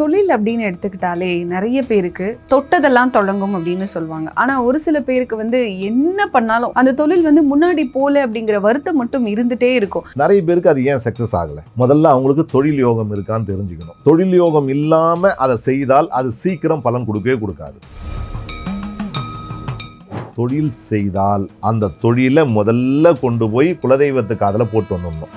தொழில் அப்படின்னு எடுத்துக்கிட்டாலே நிறைய பேருக்கு தொட்டதெல்லாம் தொடங்கும் அப்படின்னு சொல்லுவாங்க. ஆனா ஒரு சில பேருக்கு வந்து என்ன பண்ணாலும் அந்த தொழில் வந்து முன்னாடி போல அப்படிங்கிற வருத்தம் மட்டும் இருந்துட்டே இருக்கும். நிறைய பேருக்கு அது ஏன் சக்ஸஸ் ஆகலை? முதல்ல அவங்களுக்கு தொழில் யோகம் இருக்கான்னு தெரிஞ்சுக்கணும். தொழில் யோகம் இல்லாம அதை செய்தால் அது சீக்கிரம் பலன் கொடுக்கவே கொடுக்காது. தொழில் செய்தால் அந்த தொழிலை முதல்ல கொண்டு போய் குலதெய்வத்துக்கு அதில் போட்டு வந்துடணும்.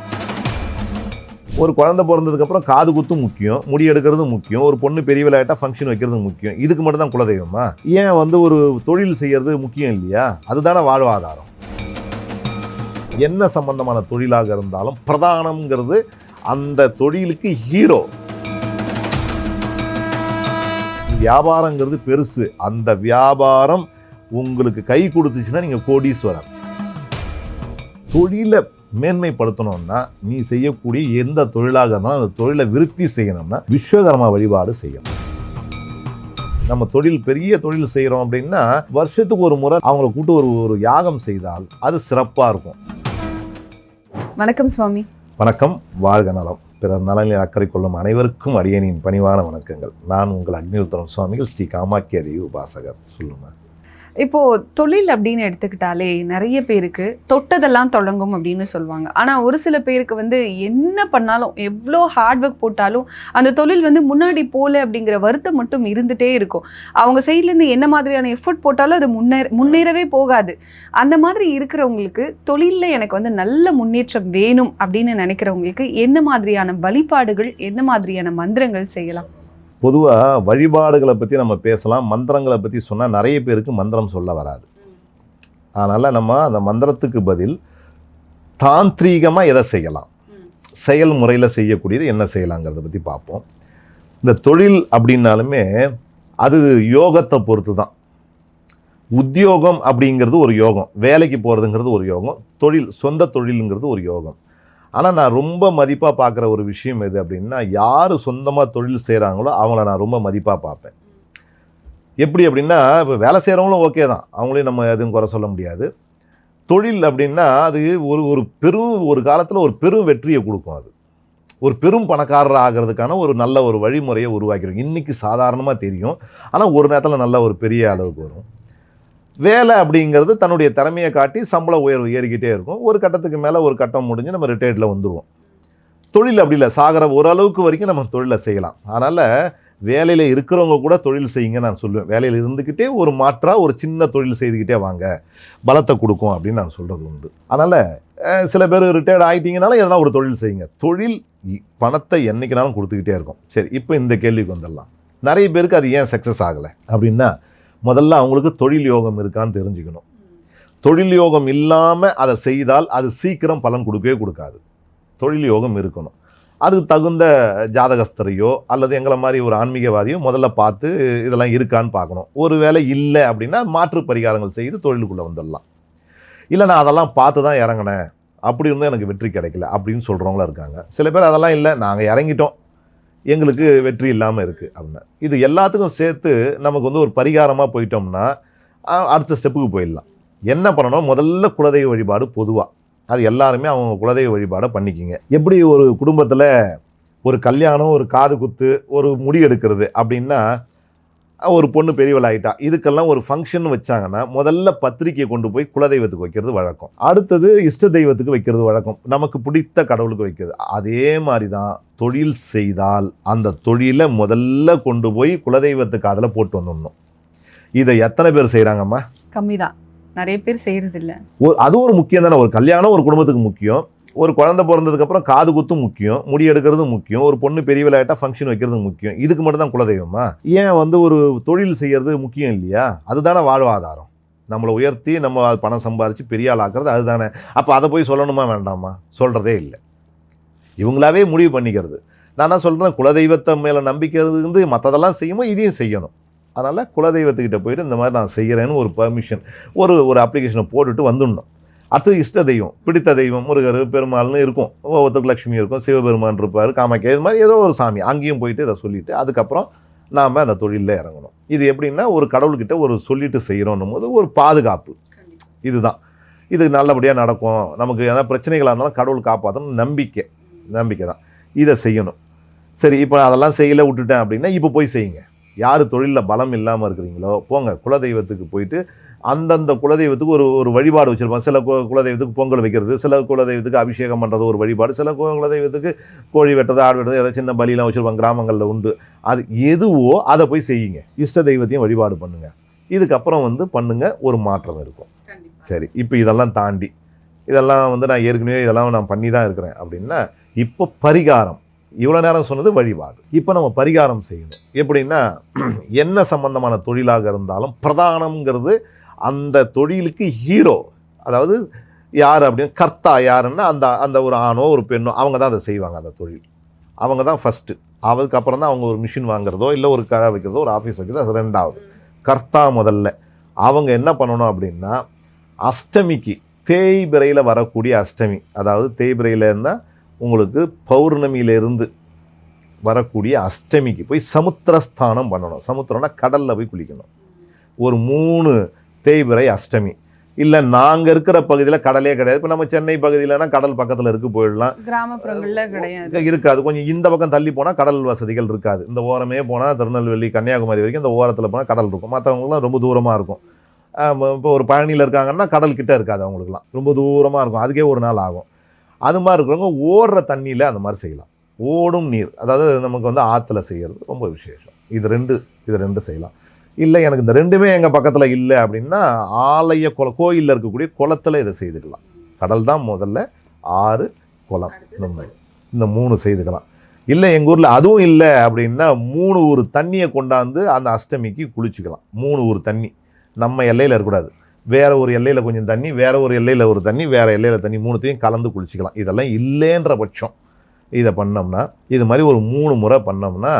ஒரு குழந்தை பிறந்ததுக்கப்புறம் காது குத்தும் முக்கியம் முடி எடுக்கிறது முக்கியம் ஒரு பொண்ணு பெரிய விளையாட்டா ஃபங்க்ஷன் வைக்கிறது முக்கியம். இதுக்கு மட்டும் தான் குலதெய்வமா? ஏன் வந்து ஒரு தொழில் செய்கிறது முக்கியம் இல்லையா? அதுதானே வாழ்வாதாரம். என்ன சம்பந்தமான தொழிலாக இருந்தாலும் பிரதானம்ங்கிறது அந்த தொழிலுக்கு ஹீரோ வியாபாரங்கிறது பெருசு. அந்த வியாபாரம் உங்களுக்கு கை கொடுத்துச்சுன்னா நீங்கள் கோடீஸ்வரன் தொழிலை மேன்மைப்படுத்தணும்னா நீ செய்யக்கூடிய எந்த தொழிலாக இருந்தாலும் அந்த தொழிலை விருத்தி செய்யணும்னா விஸ்வகர்மா வழிபாடு செய்யணும். நம்ம தொழில் பெரிய தொழில் செய்கிறோம் அப்படின்னா வருஷத்துக்கு ஒரு முறை அவங்கள கூட்டு ஒரு ஒரு யாகம் செய்தால் அது சிறப்பாக இருக்கும். வணக்கம் சுவாமி. வணக்கம் வாழ்க நலம். பிறர் நலனில் அக்கறை கொள்ளும் அனைவருக்கும் அடியனின் பணிவான வணக்கங்கள். நான் உங்கள் அக்னிருத்தரம் சுவாமிகள் ஸ்ரீ காமாக்கிய தேவி உபாசகர். சொல்லுங்க. இப்போது தொழில் அப்படின்னு எடுத்துக்கிட்டாலே நிறைய பேருக்கு தொட்டதெல்லாம் தொடங்கும் அப்படின்னு சொல்லுவாங்க. ஆனால் ஒரு சில பேருக்கு வந்து என்ன பண்ணாலும் எவ்வளோ ஹார்ட் ஒர்க் போட்டாலும் அந்த தொழில் வந்து முன்னாடி போல அப்படிங்கிற வருத்தம் மட்டும் இருந்துகிட்டே இருக்கும். அவங்க சைட்லேருந்து என்ன மாதிரியான எஃபர்ட் போட்டாலும் அது முன்னேற முன்னேறவே போகாது. அந்த மாதிரி இருக்கிறவங்களுக்கு தொழிலில் எனக்கு வந்து நல்ல முன்னேற்றம் வேணும் அப்படின்னு நினைக்கிறவங்களுக்கு என்ன மாதிரியான வழிபாடுகள் என்ன மாதிரியான மந்திரங்கள் செய்யலாம்? பொதுவாக வழிபாடுகளை பற்றி நம்ம பேசலாம். மந்திரங்களை பற்றி சொன்னால் நிறைய பேருக்கு மந்திரம் சொல்ல வராது. அதனால் நம்ம அந்த மந்திரத்துக்கு பதில் தாந்திரீகமாக எதை செய்யலாம்? செயல்முறையில் செய்யக்கூடியது என்ன செய்யலாங்கிறத பற்றி பார்ப்போம். இந்த தொழில் அப்படின்னாலுமே அது யோகத்தை பொறுத்து தான் உத்தியோகம் அப்படிங்கிறது ஒரு யோகம். வேலைக்கு போகிறதுங்கிறது ஒரு யோகம். தொழில் சொந்த தொழிலுங்கிறது ஒரு யோகம். ஆனால் நான் ரொம்ப மதிப்பாக பார்க்குற ஒரு விஷயம் எது அப்படின்னா யார் சொந்தமாக தொழில் செய்கிறாங்களோ அவங்கள நான் ரொம்ப மதிப்பாக பார்ப்பேன் எப்படி அப்படின்னா இப்போ வேலை செய்கிறவங்களும் ஓகே தான். அவங்களையும் நம்ம எதுவும் குறை சொல்ல முடியாது. தொழில் அப்படின்னா அது ஒரு ஒரு பெரும் ஒரு காலத்தில் ஒரு பெரும் வெற்றியை கொடுக்கும் அது. ஒரு பெரும் பணக்காரர் ஆகிறதுக்கான ஒரு நல்ல ஒரு வழிமுறையை உருவாக்கிடும். இன்றைக்கி சாதாரணமாக தெரியும். ஆனால் ஒரு நேரத்தில் நல்ல ஒரு பெரிய அளவுக்கு வரும். வேலை அப்படிங்கிறது தன்னுடைய திறமையை காட்டி சம்பள உயர்வு ஏறிக்கிட்டே இருக்கும். ஒரு கட்டத்துக்கு மேலே ஒரு கட்டம் முடிஞ்சு நம்ம ரிட்டையர்டில் வந்துடுவோம் தொழில் அப்படி இல்லை. சாகிற ஓரளவுக்கு வரைக்கும் நம்ம தொழிலை செய்யலாம். அதனால் வேலையில் இருக்கிறவங்க கூட தொழில் செய்யுங்க நான் சொல்லுவேன். வேலையில் இருந்துக்கிட்டே ஒரு மாற்றாக ஒரு சின்ன தொழில் செய்துக்கிட்டே வாங்க. பலத்தை கொடுக்கும் அப்படின்னு நான் சொல்கிறது உண்டு. அதனால் சில பேர் ரிட்டையர்ட் ஆகிட்டீங்கனால எதனா ஒரு தொழில் செய்யுங்க. தொழில் இ- பணத்தை என்றைக்கினாலும் கொடுத்துக்கிட்டே இருக்கும். சரி இப்போ இந்த கேள்விக்கு வந்துடலாம். நிறைய பேருக்கு அது ஏன் சக்ஸஸ் ஆகலை அப்படின்னா முதல்ல அவங்களுக்கு தொழில் யோகம் இருக்கான்னு தெரிஞ்சுக்கணும். தொழில் யோகம் இல்லாமல் அதை செய்தால் அது சீக்கிரம் பலன் கொடுக்கவே கொடுக்காது. தொழில் யோகம் இருக்கணும். அதுக்கு தகுந்த ஜாதகஸ்தரையோ அல்லது எங்களை மாதிரி ஒரு ஆன்மீகவாதியோ முதல்ல பார்த்து இதெல்லாம் இருக்கான்னு பார்க்கணும். ஒரு வேளை இல்லை அப்படின்னா மாற்று பரிகாரங்கள் செய்து தொழிலுக்குள்ளே வந்துடலாம். இல்லை நான் அதெல்லாம் பார்த்து தான் இறங்கினேன். அப்படி இருந்தும் எனக்கு வெற்றி கிடைக்கல அப்படின்னு சொல்கிறவங்களும் இருக்காங்க. சில பேர் அதெல்லாம் இல்லை நாங்கள் இறங்கிட்டோம். எங்களுக்கு வெற்றி இல்லாமல் இருக்குது அப்படின்னா. இது எல்லாத்துக்கும் சேர்த்து நமக்கு வந்து ஒரு பரிகாரமாக போயிட்டோம்னா அடுத்த ஸ்டெப்புக்கு போயிடலாம். என்ன பண்ணணும்? முதல்ல குலதெய்வ வழிபாடு பொதுவாக அது எல்லாருமே அவங்க குலதெய்வ வழிபாடை பண்ணிக்கிங்க. எப்படி ஒரு குடும்பத்தில் ஒரு கல்யாணம் ஒரு காது குத்து ஒரு முடி எடுக்கிறது அப்படின்னா ஒரு பொண்ணு பெரியவளாயிட்டா. இதுக்கெல்லாம் ஒரு ஃபங்க்ஷன் வச்சாங்கன்னா முதல்ல பத்திரிக்கையை கொண்டு போய் குலதெய்வத்துக்கு வைக்கிறது வழக்கம். அடுத்தது இஷ்ட தெய்வத்துக்கு வைக்கிறது வழக்கம். நமக்கு பிடித்த கடவுளுக்கு வைக்கிறது. அதே மாதிரி தான் தொழில் செய்தால் அந்த தொழிலை முதல்ல கொண்டு போய் குலதெய்வத்துக்கு அதில் போட்டு வந்துடணும். இதை எத்தனை பேர் செய்கிறாங்கம்மா கம்மிதான். நிறைய பேர் செய்யறது இல்ல ஒரு அது ஒரு முக்கியம் தானே ஒரு கல்யாணம் ஒரு குடும்பத்துக்கு முக்கியம். ஒரு குழந்தை பிறந்ததுக்கப்புறம் காது குத்தும் முக்கியம் முடி எடுக்கிறது முக்கியம் ஒரு பொண்ணு பெரிய விளையாட்டாக ஃபங்க்ஷன் வைக்கிறது முக்கியம். இதுக்கு மட்டும் தான் குலதெய்வமா? ஏன் வந்து ஒரு தொழில் செய்கிறது முக்கியம் இல்லையா? அதுதானே வாழ்வாதாரம். நம்மளை உயர்த்தி நம்ம அது பணம் சம்பாரித்து பெரிய ஆள் அதுதானே. அப்போ அதை போய் சொல்லணுமா வேண்டாமா? சொல்கிறதே இல்லை. இவங்களாவே முடிவு பண்ணிக்கிறது. நான் தான் சொல்கிறேன் குலதெய்வத்தை மேலே நம்பிக்கிறது வந்து மற்றதெல்லாம் செய்யுமோ இதையும் செய்யணும். அதனால் குலதெய்வத்துக்கிட்ட போயிட்டு இந்த மாதிரி நான் செய்கிறேன்னு ஒரு பர்மிஷன் ஒரு ஒரு அப்ளிகேஷனை போட்டுட்டு வந்துடணும். அடுத்தது இஷ்ட தெய்வம் பிடித்த தெய்வம் முருகர் பெருமாள்னு இருக்கும். ஒவ்வொருத்தருக்கு லக்ஷ்மி இருக்கும் சிவபெருமான் இருப்பார் காமாக்கியா இது மாதிரி ஏதோ ஒரு சாமி. அங்கேயும் போயிட்டு இதை சொல்லிவிட்டு அதுக்கப்புறம் நாம் அந்த தொழிலில் இறங்கணும். இது எப்படின்னா ஒரு கடவுள்கிட்ட ஒரு சொல்லிட்டு செய்கிறோன்னும் போது ஒரு பாதுகாப்பு. இதுதான். இது நல்லபடியாக நடக்கும். நமக்கு எதனா பிரச்சனைகளாக இருந்தாலும் கடவுள் காப்பாற்றணும் நம்பிக்கை. நம்பிக்கை தான். இதை செய்யணும். சரி இப்போ அதெல்லாம் செய்யல விட்டுட்டேன் அப்படின்னா இப்போ போய் செய்யுங்க. யார் தொழிலில் பலம் இல்லாமல் இருக்கிறீங்களோ போங்க. குலதெய்வத்துக்கு போயிட்டு அந்தந்த குலதெய்வத்துக்கு ஒரு ஒரு வழிபாடு வச்சுருப்பாங்க. சில குலதெய்வத்துக்கு பொங்கல் வைக்கிறது சில குலதெய்வத்துக்கு அபிஷேகம் பண்ணுறது ஒரு வழிபாடு சில குலதெய்வத்துக்கு கோழி வெட்டுறது ஆடு வெட்டுறது ஏதாவது சின்ன பலிலாம் வச்சுருப்பாங்க கிராமங்களில் உண்டு. அது எதுவோ அதை போய் செய்யுங்க. இஷ்ட தெய்வத்தையும் வழிபாடு பண்ணுங்க. இதுக்கப்புறம் வந்து பண்ணுங்க ஒரு மாற்றம் இருக்கும். சரி இப்போ இதெல்லாம் தாண்டி இதெல்லாம் வந்து நான் ஏற்கனவே இதெல்லாம் நான் பண்ணி தான் இருக்கிறேன் அப்படின்னா இப்போ பரிகாரம். இவ்வளோ நேரம் சொன்னது வழிபாடு. இப்போ நம்ம பரிகாரம் செய்யணும். எப்படின்னா என்ன சம்பந்தமான தொழிலாக இருந்தாலும் பிரதானம்ங்கிறது அந்த தொழிலுக்கு ஹீரோ அதாவது யார் அப்படின்னு கர்த்தா யாருன்னா அந்த அந்த ஒரு ஆணோ ஒரு பெண்ணோ அவங்க தான் அதை செய்வாங்க அந்த தொழில். அவங்க தான் ஃபஸ்ட்டு அதுக்கப்புறம் தான் அவங்க ஒரு மிஷின் வாங்குறதோ இல்லை ஒரு கடை வைக்கிறதோ ஒரு ஆஃபீஸ் வைக்கிறதோ அது ரெண்டாவது. கர்த்தா முதல்ல. அவங்க என்ன பண்ணணும் அப்படின்னா அஷ்டமிக்கு தேய்பிரையில் வரக்கூடிய அஷ்டமி. அதாவது தேய்பிரையில் இருந்தால் உங்களுக்கு பௌர்ணமியிலிருந்து வரக்கூடிய அஷ்டமிக்கு போய் சமுத்திரஸ்தானம் பண்ணணும். சமுத்திரம்னா கடலில் போய் குளிக்கணும். ஒரு மூணு தேய்பிறை அஷ்டமி. இல்லை நாங்கள் இருக்கிற பகுதியில் கடலே கிடையாது. இப்போ நம்ம சென்னை பகுதியிலனா கடல் பக்கத்தில் இருக்கு போயிடலாம். கிராமப்புறங்கள்ல கிடையாது. இருக்காது. கொஞ்சம் இந்த பக்கம் தள்ளி போனால் கடல் வசதிகள் இருக்காது. இந்த ஓரமே போனால் திருநெல்வேலி கன்னியாகுமரி வரைக்கும் இந்த ஓரத்தில் போனால் கடல் இருக்கும். மற்றவங்களாம் ரொம்ப தூரமாக இருக்கும். இப்போ ஒரு பழனியில் இருக்காங்கன்னா கடல் கிட்ட இருக்காது அவங்களுக்குலாம் ரொம்ப தூரமாக இருக்கும். அதுக்கே ஒரு நாள் ஆகும். அது மாதிரி இருக்கிறவங்க ஓடுற தண்ணியில் அந்த மாதிரி செய்யலாம். ஓடும் நீர். அதாவது நமக்கு வந்து ஆற்றுல செய்கிறது ரொம்ப விசேஷம். இது ரெண்டு இது ரெண்டு செய்யலாம். இல்லை எனக்கு இந்த ரெண்டுமே எங்கள் பக்கத்தில் இல்லை அப்படின்னா ஆலய குள கோயிலில் இருக்கக்கூடிய குளத்துல இதை செய்துக்கலாம். கடல் தான் முதல்ல ஆறு குளம் மாதிரி இந்த மூணு செய்துக்கலாம். இல்லை எங்கள் ஊரில் அதுவும் இல்லை அப்படின்னா மூணு ஊர் தண்ணியை கொண்டாந்து அந்த அஷ்டமிக்கு குளிச்சுக்கலாம். மூணு ஊர் தண்ணி. நம்ம எல்லையில் இருக்கக்கூடாது. வேற ஒரு எல்லையில் கொஞ்சம் தண்ணி வேற ஒரு எல்லையில் ஒரு தண்ணி வேற எல்லையில் தண்ணி மூணுத்தையும் கலந்து குளிச்சுக்கலாம். இதெல்லாம் இல்லைன்ற பட்சம். இதை பண்ணோம்னா இது மாதிரி ஒரு மூணு முறை பண்ணோம்னா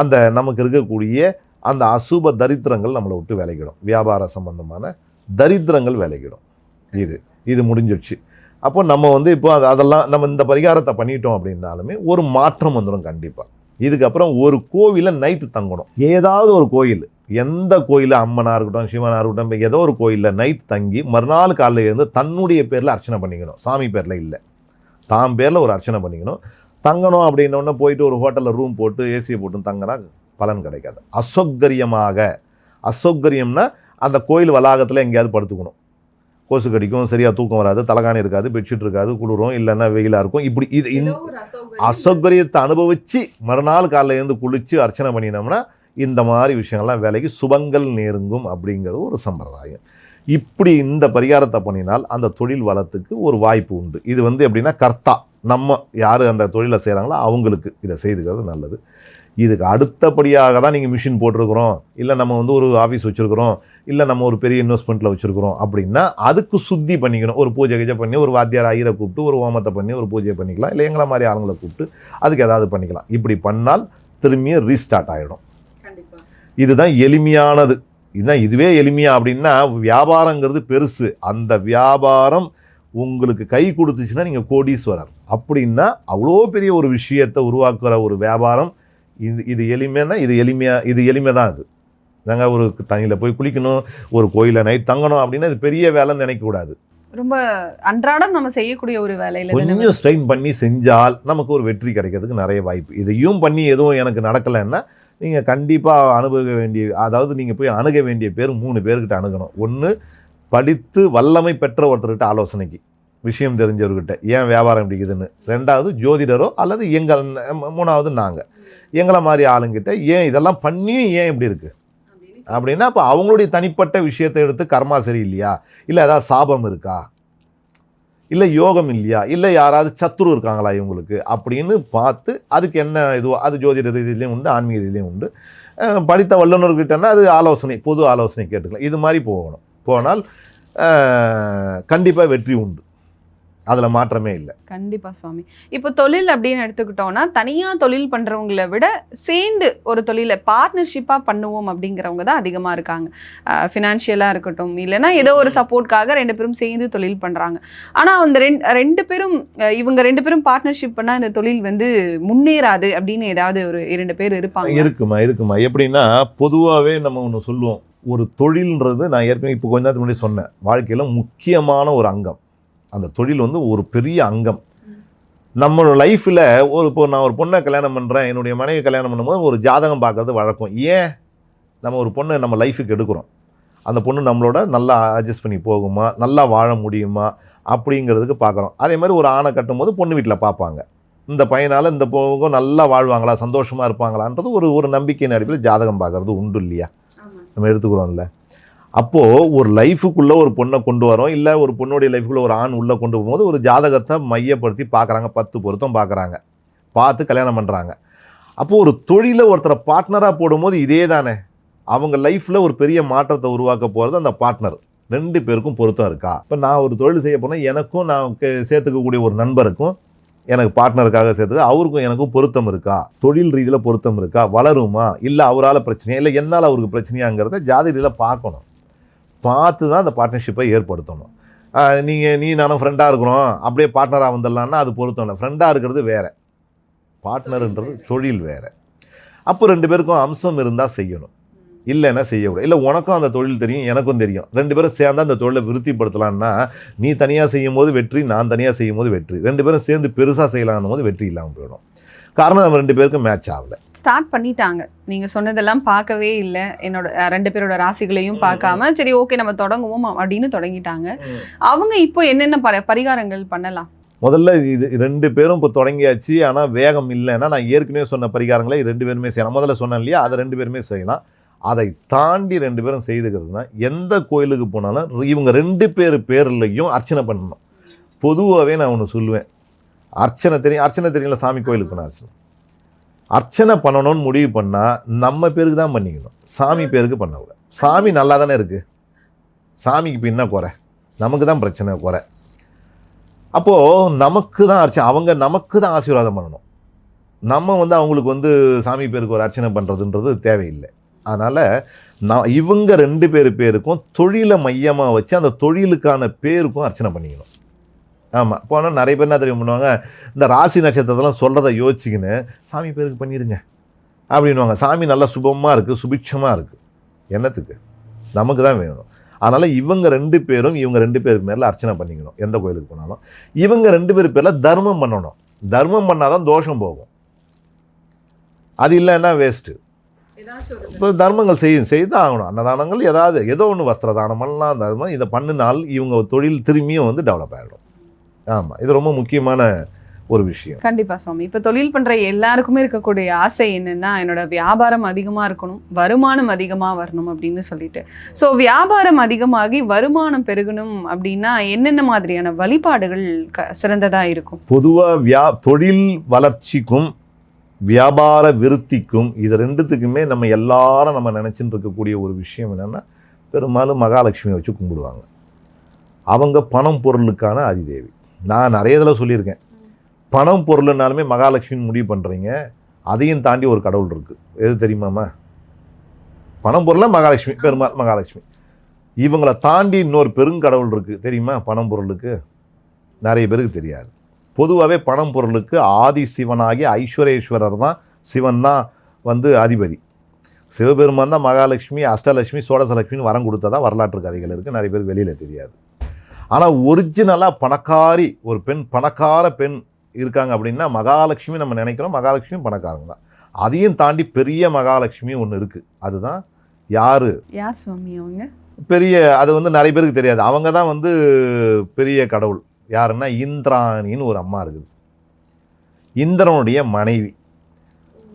அந்த நமக்கு இருக்கக்கூடிய அந்த அசுப தரித்திரங்கள் நம்மளை விட்டு விலகிடும். வியாபார சம்பந்தமான தரித்திரங்கள் விலகிடும். இது இது முடிஞ்சிடுச்சு. அப்போ நம்ம வந்து இப்போ அது அதெல்லாம் நம்ம இந்த பரிகாரத்தை பண்ணிட்டோம் அப்படின்னாலுமே ஒரு மாற்றம் வந்துடும் கண்டிப்பாக இதுக்கப்புறம் ஒரு கோவிலில் நைட்டு தங்கணும். ஏதாவது ஒரு கோயில் எந்த கோயிலில் அம்மனாக இருக்கட்டும் சிவனாக இருக்கட்டும் ஏதோ ஒரு கோயிலில் நைட் தங்கி மறுநாள் காலையில் இருந்து தன்னுடைய பேரில் அர்ச்சனை பண்ணிக்கணும். சாமி பேரில் இல்லை. தாம் பேரில் ஒரு அர்ச்சனை பண்ணிக்கணும். தங்கணும் அப்படின்னோடனே போயிட்டு ஒரு ஹோட்டலில் ரூம் போட்டு ஏசியை போட்டு தங்கினா பலன் கிடைக்காது. அசௌகரியமாக அசௌகரியம்னா அந்த கோயில் வளாகத்தில் எங்கேயாவது படுத்துக்கணும். கொசு கடிக்கும் சரியாக தூக்கம் வராது தலகாணி இருக்காது பெட்ஷீட் இருக்காது குளிரும் இல்லைன்னா வெயிலாக இருக்கும். இப்படி இது அசௌகரியத்தை அனுபவித்து மறுநாள் காலையில் எழுந்து குளித்து அர்ச்சனை பண்ணினோம்னா இந்த மாதிரி விஷயங்கள்லாம் வேலைக்கு சுபங்கள் நேருங்கும் அப்படிங்கிறது ஒரு சம்பிரதாயம். இப்படி இந்த பரிகாரத்தை பண்ணினால் அந்த தொழில் வளத்துக்கு ஒரு வாய்ப்பு உண்டு. இது வந்து எப்படின்னா கர்த்தா. நம்ம யார் அந்த தொழிலை செய்கிறாங்களோ அவங்களுக்கு இதை செய்துக்கிறது நல்லது. இதுக்கு அடுத்தபடியாக தான் நீங்கள் மிஷின் போட்டிருக்கிறோம். இல்லை நம்ம வந்து ஒரு ஆஃபீஸ் வச்சுருக்கிறோம். இல்லை நம்ம ஒரு பெரிய இன்வெஸ்ட்மெண்ட்டில் வச்சுருக்கிறோம் அப்படின்னா அதுக்கு சுத்தி பண்ணிக்கணும். ஒரு பூஜை கீஜை பண்ணி ஒரு வாத்தியார் ஐயரை கூப்பிட்டு ஒரு ஹோமத்தை பண்ணி ஒரு பூஜை பண்ணிக்கலாம். இல்லை எங்களை மாதிரி ஆளுங்களை கூப்பிட்டு அதுக்கு ஏதாவது பண்ணிக்கலாம். இப்படி பண்ணால் திரும்பியும் ரீஸ்டார்ட் ஆகிடும் இதுதான் எளிமையானது. இதுதான் இதுவே எளிமையா அப்படின்னா வியாபாரங்கிறது பெருசு. அந்த வியாபாரம் உங்களுக்கு கை கொடுத்துச்சுன்னா நீங்கள் கோடீஸ்வரர். அப்படின்னா அவ்வளோ பெரிய ஒரு விஷயத்தை உருவாக்குற ஒரு வியாபாரம் இது இது எளிமைன்னா இது எளிமையா இது எளிமை தான் இது நாங்கள் ஒரு தண்ணியில் போய் குளிக்கணும் ஒரு கோயிலில் நைட் தங்கணும் அப்படின்னா இது பெரிய வேலைன்னு நினைக்கக்கூடாது ரொம்ப அன்றாடம் நம்ம செய்யக்கூடிய ஒரு வேலையில கொஞ்சம் ஸ்ட்ரெயின் பண்ணி செஞ்சால் நமக்கு ஒரு வெற்றி கிடைக்கிறதுக்கு நிறைய வாய்ப்பு. இதையும் பண்ணி எதுவும் எனக்கு நடக்கலைன்னா நீங்கள் கண்டிப்பாக அனுபவிக்க வேண்டிய அதாவது நீங்கள் போய் அணுக வேண்டிய பேர் மூணு பேர்கிட்ட அணுகணும். ஒன்று படித்து வல்லமை பெற்ற ஒருத்தர்கிட்ட ஆலோசனைக்கு விஷயம் தெரிஞ்சவர்கிட்ட ஏன் வியாபாரம் பிடிக்குதுன்னு ரெண்டாவது ஜோதிடரோ அல்லது எங்கள் மூணாவது நாங்கள் எங்களை மாதிரி ஆளுங்கிட்ட ஏன் இதெல்லாம் பண்ணியும் ஏன் இப்படி இருக்குது அப்படின்னா அப்போ அவங்களுடைய தனிப்பட்ட விஷயத்தை எடுத்து கர்மா சரி இல்லையா? இல்லை ஏதாவது சாபம் இருக்கா? இல்லை யோகம் இல்லையா? இல்லை யாராவது சத்துரு இருக்காங்களா இவங்களுக்கு? அப்படின்னு பார்த்து அதுக்கு என்ன இதுவோ அது ஜோதிட ரீதியிலையும் உண்டு ஆன்மீக ரீதியிலையும் உண்டு. படித்த வல்லுநர்கிட்டன்னா அது ஆலோசனை பொது ஆலோசனை கேட்டுக்கலாம். இது மாதிரி போகணும். போனால் கண்டிப்பாக வெற்றி உண்டு. அதில் மாற்றமே இல்லை. கண்டிப்பா சுவாமி. இப்போ தொழில் அப்படின்னு எடுத்துக்கிட்டோம்னா தனியா தொழில் பண்றவங்களை விட சேர்ந்து ஒரு தொழிலை பார்ட்னர்ஷிப்பா பண்ணுவோம் அப்படிங்கிறவங்க தான் அதிகமா இருக்காங்க. ஃபினான்ஷியலா இருக்கட்டும் இல்லைன்னா ஏதோ ஒரு சப்போர்ட்காக ரெண்டு பேரும் சேர்ந்து தொழில் பண்றாங்க. ஆனா அந்த ரெண்டு ரெண்டு பேரும் இவங்க ரெண்டு பேரும் பார்ட்னர்ஷிப் பண்ணா இந்த தொழில் வந்து முன்னேறாது அப்படின்னு ஏதாவது ஒரு இரண்டு பேர் இருப்பாங்க இருக்குமா இருக்குமா. எப்படின்னா பொதுவாகவே நம்ம ஒன்று சொல்லுவோம். ஒரு தொழில்ன்றது நான் ஏற்கனவே இப்போ கொஞ்ச நேரத்துக்கு முன்னாடி சொன்னேன். வாழ்க்கையில் முக்கியமான ஒரு அங்கம். அந்த தொழில் வந்து ஒரு பெரிய அங்கம். நம்மளோட லைஃப்பில் ஒரு இப்போ நான் ஒரு பொண்ணை கல்யாணம் பண்ணுறேன் என்னுடைய மனைவி கல்யாணம் பண்ணும்போது ஒரு ஜாதகம் பார்க்கறது வழக்கம். ஏன்? நம்ம ஒரு பொண்ணை நம்ம லைஃபுக்கு எடுக்கிறோம். அந்த பொண்ணு நம்மளோட நல்லா அட்ஜஸ்ட் பண்ணி போகுமா? நல்லா வாழ முடியுமா? அப்படிங்கிறதுக்கு பார்க்குறோம். அதே மாதிரி ஒரு ஆணை கட்டும்போது பொண்ணு வீட்டில் பார்ப்பாங்க. இந்த பையனால் இந்த பொண்ணுக்கும் நல்லா வாழ்வாங்களா? சந்தோஷமாக இருப்பாங்களான்றது ஒரு ஒரு நம்பிக்கையின் அடிப்படையில் ஜாதகம் பார்க்குறது உண்டு இல்லையா? நம்ம எடுத்துக்கிறோம்ல. அப்போது ஒரு லைஃபுக்குள்ளே ஒரு பொண்ணை கொண்டு வரோம். இல்லை ஒரு பொண்ணுடைய லைஃபுக்குள்ளே ஒரு ஆண் உள்ளே கொண்டு போகும்போது ஒரு ஜாதகத்தை மையப்படுத்தி பார்க்குறாங்க. பத்து பொருத்தம் பார்க்குறாங்க. பார்த்து கல்யாணம் பண்ணுறாங்க அப்போது ஒரு தொழிலை ஒருத்தரை பார்ட்னராக போடும்போது இதே தானே அவங்க லைஃப்பில் ஒரு பெரிய மாற்றத்தை உருவாக்க போகிறது அந்த பார்ட்னர் ரெண்டு பேருக்கும் பொருத்தம் இருக்கா? இப்போ நான் ஒரு தொழில் செய்ய போனால் எனக்கும் நான் சேர்த்துக்கக்கூடிய ஒரு நண்பருக்கும் எனக்கு பார்ட்னருக்காக சேர்த்துக்க அவருக்கும் எனக்கும் பொருத்தம் இருக்கா? தொழில் ரீதியில் பொருத்தம் இருக்கா? வளருமா? இல்லை அவரால் பிரச்சனையா? இல்லை என்னால் அவருக்கு பிரச்சனையாங்கிறத ஜாதியில் பார்க்கணும். பார்த்து தான் அந்த பார்ட்னர்ஷிப்பை ஏற்படுத்தணும். நீங்கள் நீ நானும் ஃப்ரெண்டாக இருக்கிறோம். அப்படியே பார்ட்னராக வந்துடலான்னா அது பொருத்தம் இல்லை. ஃப்ரெண்டாக இருக்கிறது வேற. பார்ட்னருன்றது தொழில் வேற. அப்போ ரெண்டு பேருக்கும் அம்சம் இருந்தால் செய்யணும். இல்லைன்னா செய்யக்கூடாது இல்லை உனக்கும் அந்த தொழில் தெரியும் எனக்கும் தெரியும். ரெண்டு பேரும் சேர்ந்து அந்த தொழிலை விருத்திப்படுத்தலான்னா நீ தனியாக செய்யும் போது வெற்றி நான் தனியாக செய்யும் போது வெற்றி. ரெண்டு பேரும் சேர்ந்து பெருசாக செய்யலாம்னும் போது வெற்றி இல்லாமல் போயிடும். காரணம் நம்ம ரெண்டு பேருக்கும் மேட்ச் ஆகல. ஸ்டார்ட் பண்ணிட்டாங்க. நீங்க சொன்னதெல்லாம் பார்க்கவே இல்லை. என்னோட ரெண்டு பேரோட ராசிகளையும் பார்க்காம சரி ஓகே நம்ம தொடங்குவோம் அப்படின்னு தொடங்கிட்டாங்க. அவங்க இப்போ என்னென்ன பரி- பரிகாரங்கள் பண்ணலாம்? முதல்ல இது ரெண்டு பேரும் இப்போ தொடங்கியாச்சு. ஆனால் வேகம் இல்லைன்னா நான் ஏற்கனவே சொன்ன பரிகாரங்களை ரெண்டு பேருமே செய்யலாம். முதல்ல சொன்னேன் இல்லையா? அதை ரெண்டு பேருமே செய்யலாம். அதை தாண்டி ரெண்டு பேரும் செய்துக்கிறதுனா எந்த கோயிலுக்கு போனாலும் இவங்க ரெண்டு பேர் பேர்லையும் அர்ச்சனை பண்ணணும். பொதுவாகவே நான் ஒன்று சொல்லுவேன். அர்ச்சனை தெரியும் அர்ச்சனை தெரியல சாமி கோயிலுக்கு போன அர்ச்சனை. அர்ச்சனை பண்ணணும்னு முடிவு பண்ணால் நம்ம பேருக்கு தான் பண்ணிக்கணும். சாமி பேருக்கு பண்ணக்கூடாது. சாமி நல்லா தானே இருக்குது சாமிக்கு இப்போ என்ன குறை? நமக்கு தான் பிரச்சனை குறை. அப்போது நமக்கு தான் அர்ச்சனை அவங்க நமக்கு தான் ஆசீர்வாதம் பண்ணணும். நம்ம வந்து அவங்களுக்கு வந்து சாமி பேருக்கு ஒரு அர்ச்சனை பண்ணுறதுன்றது தேவையில்லை. அதனால் நான் இவங்க ரெண்டு பேர் பேருக்கும் தொழிலை மையமாக வச்சு அந்த தொழிலுக்கான பேருக்கும் அர்ச்சனை பண்ணிக்கணும். ஆமாம் போனால் நிறைய பேர் என்ன தெரியும் பண்ணுவாங்க? இந்த ராசி நட்சத்திரத்தெல்லாம் சொல்கிறத யோசிச்சுக்கின்னு சாமி பேருக்கு பண்ணிடுங்க அப்படின்வாங்க சாமி நல்லா சுபமாக இருக்குது சுபிட்சமாக இருக்குது என்னத்துக்கு? நமக்கு தான் வேணும். அதனால் இவங்க ரெண்டு பேரும் இவங்க ரெண்டு பேருக்கு மேலே அர்ச்சனை பண்ணிக்கணும். எந்த கோயிலுக்கு போனாலும். இவங்க ரெண்டு பேர் பேரில் தர்மம் பண்ணணும். தர்மம் பண்ணால் தான் தோஷம் போகும். அது இல்லைன்னா வேஸ்ட்டு இப்போ தர்மங்கள் செய்யும் செய்து ஆகணும் அன்னதானங்கள் ஏதாவது ஏதோ ஒன்று வஸ்திர தானம் பண்ணலாம் தர்மம் இதை பண்ணினால் இவங்க தொழில் திரும்பியும் வந்து டெவலப் ஆகிடும் ஆமாம் இது ரொம்ப முக்கியமான ஒரு விஷயம். கண்டிப்பா சுவாமி. இப்ப தொழில் பண்ற எல்லாருக்குமே இருக்கக்கூடிய ஆசை என்னன்னா என்னோட வியாபாரம் அதிகமா இருக்கணும் வருமானம் அதிகமா வரணும் அப்படின்னு சொல்லிட்டு. சோ வியாபாரம் அதிகமாகி வருமானம் பெருகணும் அப்படின்னா என்னென்ன மாதிரியான வழிபாடுகள் க- சிறந்ததா இருக்கும்? பொதுவாக வியா தொழில் வளர்ச்சிக்கும் வியாபார விருத்திக்கும் இது ரெண்டுத்துக்குமே நம்ம எல்லாரும் நம்ம நினச்சின்னு இருக்கக்கூடிய ஒரு விஷயம் என்னென்னா பெரும்பாலும் மகாலட்சுமியை வச்சு கும்பிடுவாங்க. அவங்க பணம் பொருளுக்கான அதிதேவி. நான் நிறைய இதில் சொல்லியிருக்கேன். பணம் பொருள்னாலுமே மகாலட்சுமின்னு முடிவு பண்ணுறீங்க அதையும் தாண்டி ஒரு கடவுள் இருக்குது எது தெரியுமாம்மா பணம் பொருளில் மகாலட்சுமி பெருமாள் மகாலட்சுமி. இவங்களை தாண்டி இன்னொரு பெருங்கடவுள் இருக்குது தெரியுமா பணம் பொருளுக்கு? நிறைய பேருக்கு தெரியாது. பொதுவாகவே பணம் பொருளுக்கு ஆதி சிவனாகிய ஐஸ்வரேஸ்வரர் தான் சிவன் தான் வந்து அதிபதி. சிவபெருமான் தான் மகாலட்சுமி அஷ்டலட்சுமி சோடசலட்சுமின்னு வரம் கொடுத்ததா வரலாற்று கதைகள் இருக்குது நிறைய பேருக்கு வெளியில் தெரியாது. ஆனால் ஒரிஜினலாக பணக்காரி ஒரு பெண் பணக்கார பெண் இருக்காங்க அப்படின்னா மகாலட்சுமி நம்ம நினைக்கிறோம். மகாலட்சுமி பணக்காரங்க தான். அதையும் தாண்டி பெரிய மகாலட்சுமி ஒன்று இருக்குது அதுதான் யார்? யார் சுவாமி அவங்க? பெரிய அது வந்து நிறைய பேருக்கு தெரியாது. அவங்க தான் வந்து பெரிய கடவுள். யாருன்னா இந்திராணின்னு ஒரு அம்மா இருக்குது. இந்திரனுடைய மனைவி.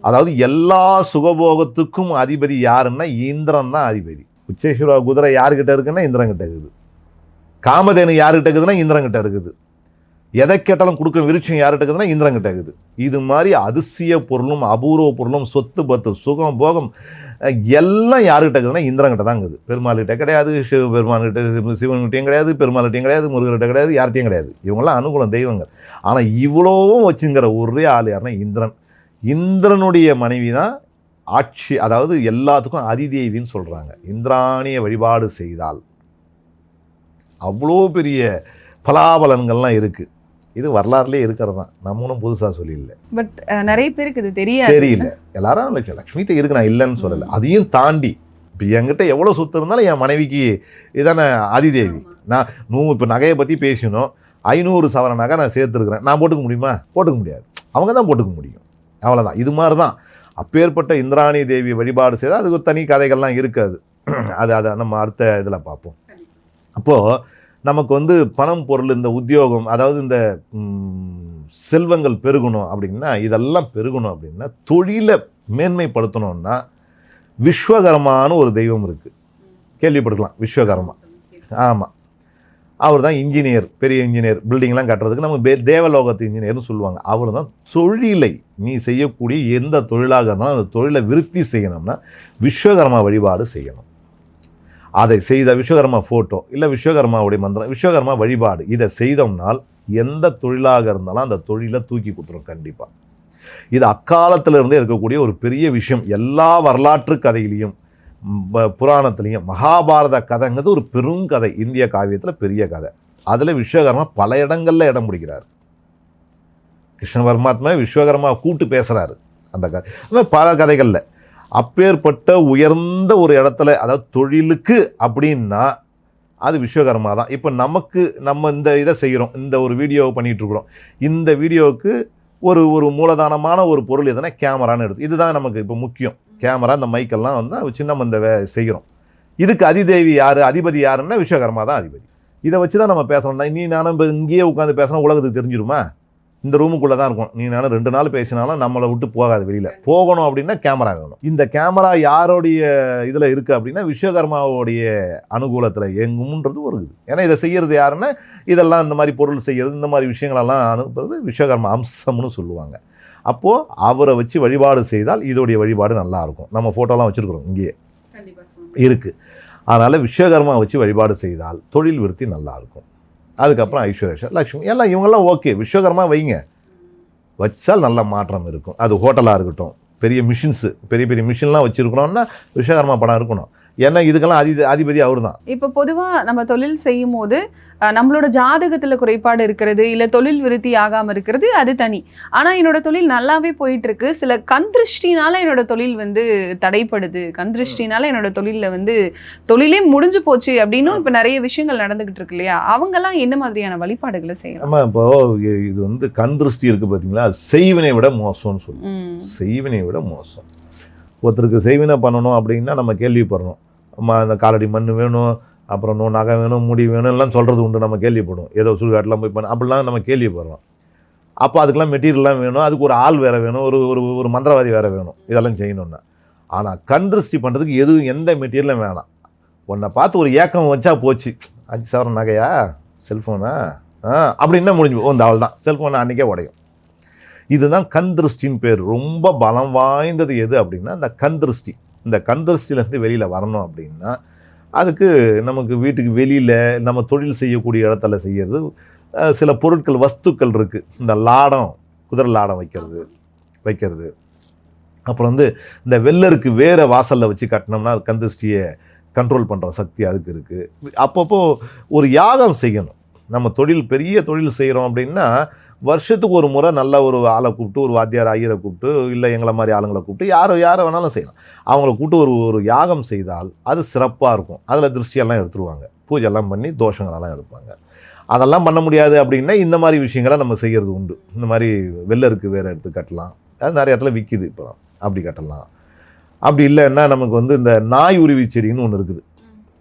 அதாவது எல்லா சுகபோகத்துக்கும் அதிபதி யாருன்னா இந்திரன் தான் அதிபதி. உச்சேஸ்வர குதிரை யாருக்கிட்ட இருக்குன்னா இந்திரன் கிட்ட இருக்குது. காமதேனு யாருக்கிட்ட இருக்குதுன்னா இந்திரன் கிட்ட இருக்குது. எதை கேட்டாலும் கொடுக்க விருட்சம் யார்கிட்ட இருக்குதுன்னா இந்திரன் கிட்ட இருக்குது. இது மாதிரி அதிசய பொருளும் அபூர்வ பொருளும் சொத்து பத்து சுகம் போகம் எல்லாம் யாருக்கிட்ட இருக்குதுன்னா இந்திரங்கிட்ட தான் இருக்குது. பெருமாள்கிட்ட கிடையாது சிவ பெருமாள்கிட்ட சிவ- கிடையாது பெருமாள்கிட்டையும் கிடையாது முருகர்கிட்ட கிடையாது யார்கிட்டையும் கிடையாது. இவங்கெல்லாம் அனுகூலம் தெய்வங்கள். ஆனால் இவ்வளோவும் வச்சுங்கிற ஒரே ஆள் யாருன்னா இந்திரன். இந்திரனுடைய மனைவி தான் ஆட்சி அதாவது எல்லாத்துக்கும் அதிதேவின்னு சொல்கிறாங்க இந்திராணிய வழிபாடு செய்தால் அவ்வளோ பெரிய பலாபலன்கள்லாம் இருக்குது இது வரலாறுலேயே இருக்கிறது தான். நம்ம ஒன்றும் புதுசாக சொல்லிடல பட் நிறைய பேருக்கு இது தெரியாது. தெரியல. எல்லாரும் லக்ஷ்மிகிட்ட இருக்கு நான் இல்லைன்னு சொல்லலை. அதையும் தாண்டி இப்போ என்கிட்ட எவ்வளோ சொத்து இருந்தாலும் என் மனைவிக்கு இதானே அதிதேவி நான் நூ இப்போ நகையை பற்றி பேசினோம். ஐநூறு சவர நகை நான் சேர்த்துருக்கிறேன். நான் போட்டுக்க முடியுமா? போட்டுக்க முடியாது. அவங்க தான் போட்டுக்க முடியும். அவ்வளோதான் இது மாதிரி தான் அப்பேற்பட்ட இந்திராணி தேவி வழிபாடு செய்தால் அதுக்கு தனி கதைகள்லாம் இருக்காது. அது அதை நம்ம அடுத்த இதில் பார்ப்போம். அப்போது நமக்கு வந்து பணம் பொருள் இந்த உத்தியோகம் அதாவது இந்த செல்வங்கள் பெருகணும் அப்படின்னா இதெல்லாம் பெருகணும் அப்படின்னா தொழிலை மேன்மைப்படுத்தணும்னா விஸ்வகரமான ஒரு தெய்வம் இருக்குது கேள்விப்பட்டுக்கலாம் விஸ்வகர்மா. ஆமாம் அவர் தான் இன்ஜினியர் பெரிய இன்ஜினியர் பில்டிங்லாம் கட்டுறதுக்கு நம்ம பே- தேவலோகத்து இன்ஜினியர்னு சொல்லுவாங்க. அவர் தான் தொழிலை நீ செய்யக்கூடிய எந்த தொழிலாக இருந்தாலும் அந்த தொழிலை விருத்தி செய்யணும்னா விஸ்வகர்மா வழிபாடு செய்யணும். அதை செய்த விஸ்வகர்மா ஃபோட்டோ இல்லை விஸ்வகர்மாவுடைய மந்திரம் விஸ்வகர்மா வழிபாடு இதை செய்தோம்னால் எந்த தொழிலாக இருந்தாலும் அந்த தொழிலை தூக்கி கொடுத்துரும் கண்டிப்பாக இது அக்காலத்துல இருந்தே இருக்கக்கூடிய ஒரு பெரிய விஷயம். எல்லா வரலாற்று கதையிலையும் புராணத்துலேயும் மகாபாரத கதைங்கிறது ஒரு பெருங்கதை இந்திய காவியத்தில் பெரிய கதை. அதில் விஸ்வகர்மா பல இடங்களில் இடம் பிடிக்கிறார். கிருஷ்ண பரமாத்மா விஸ்வகர்மா கூப்பிட்டு பேசுகிறாரு அந்த கதை. மாதிரி பல கதைகளில். அப்பேற்பட்ட உயர்ந்த ஒரு இடத்துல அதாவது தொழிலுக்கு அப்படின்னா அது விஸ்வகர்மா தான். இப்போ நமக்கு நம்ம இந்த இதை செய்கிறோம். இந்த ஒரு வீடியோவை பண்ணிகிட்ருக்குறோம் இந்த வீடியோவுக்கு ஒரு ஒரு மூலதானமான ஒரு பொருள் எதுனா கேமரான்னு எடுத்து இதுதான் நமக்கு இப்போ முக்கியம். கேமரா இந்த மைக்கெல்லாம் வந்து சின்ன நம்ம இந்த வே செய்கிறோம். இதுக்கு அதிதேவி யார் அதிபதி யாருன்னா விஸ்வகர்மா தான் அதிபதி. இதை வச்சு தான் நம்ம பேசணும்னா நீ நானும் இப்போ இங்கேயே உட்காந்து பேசினா உலகத்துக்கு தெரிஞ்சிருமா? இந்த ரூமுக்குள்ளே தான் இருக்கும். நீ நானும் ரெண்டு நாள் பேசினாலும் நம்மளை விட்டு போகாது வெளியில். போகணும் அப்படின்னா கேமரா வேணும் இந்த கேமரா யாருடைய இதில் இருக்குது அப்படின்னா விஸ்வகர்மாவுடைய அனுகூலத்தில் எங்கும்ன்றது ஒரு இது. ஏன்னா இதை செய்கிறது யாருன்னா இதெல்லாம் இந்த மாதிரி பொருள் செய்கிறது இந்த மாதிரி விஷயங்களெல்லாம் அனுப்புறது விஸ்வகர்மா அம்சம்னு சொல்லுவாங்க. அப்போது அவரை வச்சு வழிபாடு செய்தால் இதோடைய வழிபாடு நல்லா இருக்கும். நம்ம ஃபோட்டோலாம் வச்சுருக்குறோம் இங்கேயே. இருக்குது அதனால் விஸ்வகர்மா வச்சு வழிபாடு செய்தால் தொழில் விருத்தி நல்லா இருக்கும். அதுக்கப்புறம் ஐஸ்வர்யா லக்ஷ்மி எல்லாம் இவங்கெல்லாம் ஓகே விஸ்வகர்மா வைங்க. வச்சால் நல்ல மாற்றம் இருக்கும். அது ஹோட்டலாக இருக்கட்டும். பெரிய மிஷின்ஸு பெரிய பெரிய மிஷின்லாம் வச்சுருக்கணும்னா விஸ்வகர்மா படம் இருக்கணும். ஏன்னா இதுக்கெல்லாம் அதி அதிபதி அவர் தான் இப்போ பொதுவா நம்ம தொழில் செய்யும் போது நம்மளோட ஜாதகத்துல குறைபாடு இருக்கிறது இல்ல தொழில் விருத்தி ஆகாம இருக்கிறது அது தனி. ஆனா என்னோட தொழில் நல்லாவே போயிட்டு இருக்கு சில கண் திருஷ்டினால என்னோட தொழில் வந்து தடைப்படுது. கண் திருஷ்டினால என்னோட தொழில்ல வந்து தொழிலே முடிஞ்சு போச்சு அப்படின்னும் இப்ப நிறைய விஷயங்கள் நடந்துகிட்டு இருக்கு இல்லையா? அவங்கெல்லாம் என்ன மாதிரியான வழிபாடுகளை செய்யலாம்? நம்ம இப்போ இது வந்து கண் திருஷ்டி இருக்குது பார்த்தீங்களா அது செய்வினை விட மோசம்னு சொல்லுவோம். செய்வினை விட மோசம். ஒருத்தருக்கு செய்வினை பண்ணணும் அப்படின்னா நம்ம கேள்விப்படுறோம் அந்த காலடி மண் வேணும் அப்புறம் நோ நகை வேணும் முடி வேணும் எல்லாம் சொல்கிறது உண்டு. நம்ம கேள்விப்படுவோம். ஏதோ சுடுகாட்டெலாம் போய் பண்ண அப்படிலாம் நம்ம கேள்விப்படுறோம். அப்போ அதுக்கெல்லாம் மெட்டீரியல்லாம் வேணும். அதுக்கு ஒரு ஆள் வேறு வேணும். ஒரு ஒரு ஒரு மந்திரவாதி வேறு வேணும். இதெல்லாம் செய்யணும்னா. ஆனால் கண் திருஷ்டி பண்ணுறதுக்கு எதுவும் எந்த மெட்டீரியலும் வேணாம். உன்னை பார்த்து ஒரு ஏக்கம் வச்சா போச்சு. அஞ்சு சவரம் நகையா? செல்ஃபோனா? ஆ அப்படின்னா முடிஞ்சு இந்த அவள் தான். செல்ஃபோனை அன்றைக்கே உடையும். இதுதான் கண் திருஷ்டின்னு பேர். ரொம்ப பலம் வாய்ந்தது எது அப்படின்னா அந்த கண் திருஷ்டி. இந்த கண் வெளியில் வரணும் அப்படின்னா அதுக்கு நமக்கு வீட்டுக்கு வெளியில் நம்ம தொழில் செய்யக்கூடிய இடத்துல செய்கிறது சில பொருட்கள் வஸ்துக்கள் இருக்குது இந்த லாடம் குதிரை லாடம் வைக்கிறது வைக்கிறது. அப்புறம் வந்து இந்த வெள்ளருக்கு வேறு வாசலில் வச்சு கட்டினோம்னா அது கந்திருஷ்டியை கண்ட்ரோல் பண்ணுற சக்தி அதுக்கு இருக்குது அப்பப்போ ஒரு யாகம் செய்யணும். நம்ம தொழில் பெரிய தொழில் செய்கிறோம் அப்படின்னா வருஷத்துக்கு ஒரு முறை நல்ல ஒரு ஆளை கூப்பிட்டு ஒரு வாத்தியார் ஐயரை கூப்பிட்டு இல்லை எங்களை மாதிரி ஆளுங்களை கூப்பிட்டு யார் யாரை வேணாலும் செய்யலாம். அவங்கள கூப்பிட்டு ஒரு ஒரு யாகம் செய்தால் அது சிறப்பாக இருக்கும். அதில் திருஷ்டியெல்லாம் எடுத்துருவாங்க. பூஜைலாம் பண்ணி தோஷங்களெல்லாம் எடுப்பாங்க. அதெல்லாம் பண்ண முடியாது அப்படின்னா இந்த மாதிரி விஷயங்களை நம்ம செய்கிறது உண்டு. இந்த மாதிரி வெள்ளருக்கு வேறு எடுத்து கட்டலாம். அது நிறைய இடத்துல விற்கிது இப்போ அப்படி கட்டலாம். அப்படி இல்லைன்னா நமக்கு வந்து இந்த நாய் உருவி செடின்னு ஒன்று இருக்குது.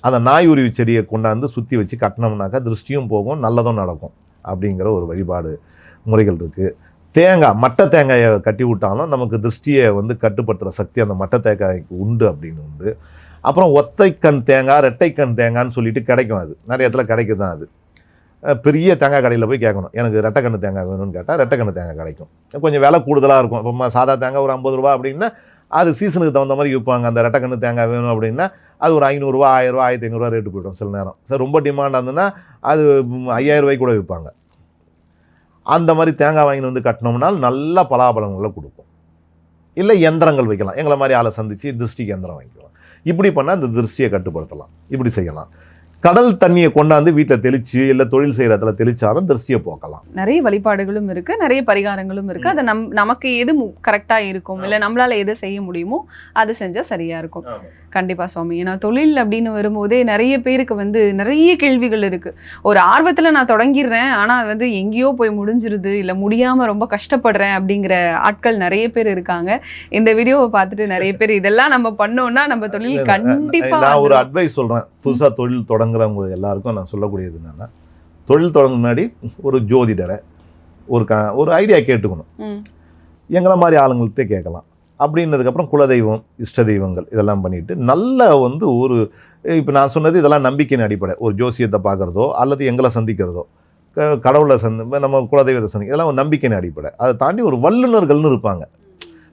அந்த நாய் உருவி செடியை கொண்டாந்து சுற்றி வச்சு கட்டினோம்னாக்கா திருஷ்டியும் போகும் நல்லதும் நடக்கும். அப்படிங்கிற ஒரு வழிபாடு முறைகள் இருக்குது தேங்காய் மட்டை தேங்காயை கட்டி விட்டாலும் நமக்கு திருஷ்டியை வந்து கட்டுப்படுத்துகிற சக்தி அந்த மட்டை தேங்காய்க்கு உண்டு அப்படின்னு உண்டு. அப்புறம் ஒத்தைக்கண் தேங்காய் ரெட்டைக்கண் தேங்காய்ன்னு சொல்லிட்டு கிடைக்கும் அது. நிறைய இடத்துல கிடைக்கும் தான் அது பெரிய தேங்காய் கடையில் போய் கேட்கணும். எனக்கு ரெட்டைக்கண்ணு தேங்காய் வேணும்னு கேட்டால் ரெட்டைக்கண்ணு தேங்காய் கிடைக்கும். கொஞ்சம் விலை கூடுதலாக இருக்கும். இப்போ சாதா தேங்காய் ஒரு ஐம்பது ரூபா அப்படின்னா அது சீசனுக்கு தகுந்த மாதிரி விற்பாங்க. அந்த ரெட்டைக்கண்ணு தேங்காய் வேணும் அப்படின்னா அது ஒரு ஐநூறுரூவா ஆயிரரூவா ஆயிரத்தி ஐநூறுரூவா ரேட்டு போய்டும் சில நேரம். சார் ரொம்ப டிமாண்ட் இருந்ததுன்னா அது ம், ஐயாயிரம் ரூபாய்க்கு கூட விற்பாங்க. அந்த மாதிரி தேங்காய் வாங்கிட்டு வந்து கட்டினோம்னால் நல்ல பலாபலங்களை கொடுக்கும். இல்லை எந்திரங்கள் வைக்கலாம். எங்களை மாதிரி ஆளை சந்தித்து திருஷ்டிக்கு எந்திரம் வாங்கிக்கலாம். இப்படி பண்ணால் இந்த திருஷ்டியை கட்டுப்படுத்தலாம். இப்படி செய்யலாம். கடல் தண்ணியை கொண்டாந்து வீட்டில் தெளித்து இல்லை தொழில் செய்கிற இடத்துல தெளிச்சாலும் திருஷ்டியை போக்கலாம். நிறைய வழிபாடுகளும் இருக்கு நிறைய பரிகாரங்களும் இருக்கு. அது நம் நமக்கு எது கரெக்டா இருக்கும் இல்ல நம்மளால எது செய்ய முடியுமோ அது செஞ்சா சரியா இருக்கும். கண்டிப்பா சுவாமி. ஏன்னா தொழில் அப்படின்னு வரும்போதே நிறைய பேருக்கு வந்து நிறைய கேள்விகள் இருக்கு. ஒரு ஆர்வத்துல நான் தொடங்கிடுறேன். ஆனா அது வந்து எங்கேயோ போய் முடிஞ்சிருது. இல்ல முடியாம ரொம்ப கஷ்டப்படுறேன் அப்படிங்கிற ஆட்கள் நிறைய பேர் இருக்காங்க. இந்த வீடியோவை பார்த்துட்டு நிறைய பேர் இதெல்லாம் நம்ம பண்ணோம்னா நம்ம தொழில் கண்டிப்பா நான் ஒரு. அட்வைஸ் சொல்கிறேன் புதுசாக தொழில் தொடங்குறவங்க எல்லாருக்கும் நான் சொல்லக்கூடியது என்னென்னா தொழில் தொடங்க முன்னாடி ஒரு ஜோதிடரை ஒரு க ஒரு ஐடியா கேட்டுக்கணும். எங்களை மாதிரி ஆளுங்கள்கிட்ட கேட்கலாம். அப்படின்னதுக்கப்புறம் குலதெய்வம் இஷ்ட தெய்வங்கள் இதெல்லாம் பண்ணிட்டு நல்ல வந்து ஒரு இப்போ நான் சொன்னது இதெல்லாம் நம்பிக்கையின் அடிப்படை. ஒரு ஜோசியத்தை பார்க்குறதோ அல்லது எங்களை சந்திக்கிறதோ க- கடவுளை சந்தி நம்ம குலதெய்வத்தை சந்தி இதெல்லாம் ஒரு நம்பிக்கையின் அடிப்படை. அதை தாண்டி ஒரு வல்லுநர்கள்னு இருப்பாங்க.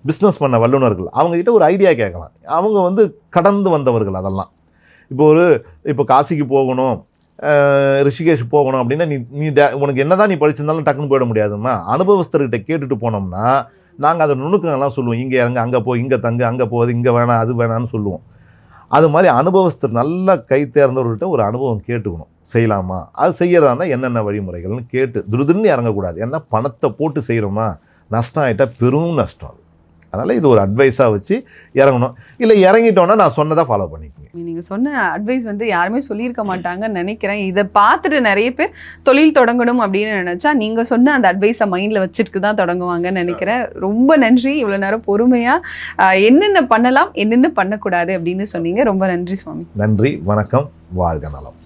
பிஸ்னஸ் பண்ண வல்லுநர்கள். அவங்கக்கிட்ட ஒரு ஐடியா கேட்கலாம். அவங்க வந்து கடந்து வந்தவர்கள் அதெல்லாம். இப்போ ஒரு இப்போ காசிக்கு போகணும் ரிஷிகேஷ் போகணும் அப்படின்னா நீ நீ உனக்கு உனக்கு என்னதான் நீ படிச்சிருந்தாலும் டக்குன்னு போயிட முடியாதும்மா. அனுபவஸ்தர்கிட்ட கேட்டுட்டு போனோம்னா நாங்கள் அதை நுணுக்கங்கள்லாம் சொல்லுவோம். இங்கே இறங்க அங்கே போ இங்கே தங்கு அங்கே போகுது இங்கே வேணாம் அது வேணாம்னு சொல்லுவோம். அது மாதிரி அனுபவஸ்தர் நல்லா கை தேர்ந்தவர்கிட்ட ஒரு அனுபவம் கேட்டுக்கணும். செய்யலாமா? அது செய்கிறதா இருந்தால் என்னென்ன வழிமுறைகள்னு கேட்டு துருதுன்னு இறங்கக்கூடாது. ஏன்னா பணத்தை போட்டு செய்கிறோமா நஷ்டம் ஆகிட்டால் பெரும் நஷ்டம் அது. அதனால் இது ஒரு அட்வைஸாக வச்சு இறங்கணும். இல்லை இறங்கிட்டோன்னா நான் சொன்னதை ஃபாலோ பண்ணிக்கோங்க. நீங்க சொன்ன அட்வைஸ் வந்து யாருமே சொல்லியிருக்க மாட்டாங்கன்னு நினைக்கிறேன். இதை பார்த்துட்டு நிறைய பேர் தொழில் தொடங்கணும் அப்படின்னு நினைச்சா நீங்க சொன்ன அந்த அட்வைஸை மைண்ட்ல வச்சுட்டு தான் தொடங்குவாங்கன்னு நினைக்கிறேன். ரொம்ப நன்றி. இவ்வளவு நேரம் பொறுமையா ஆஹ், என்னென்ன பண்ணலாம் என்னென்ன பண்ணக்கூடாது அப்படின்னு சொன்னீங்க. ரொம்ப நன்றி சுவாமி. நன்றி வணக்கம். வாழ்க நலம்.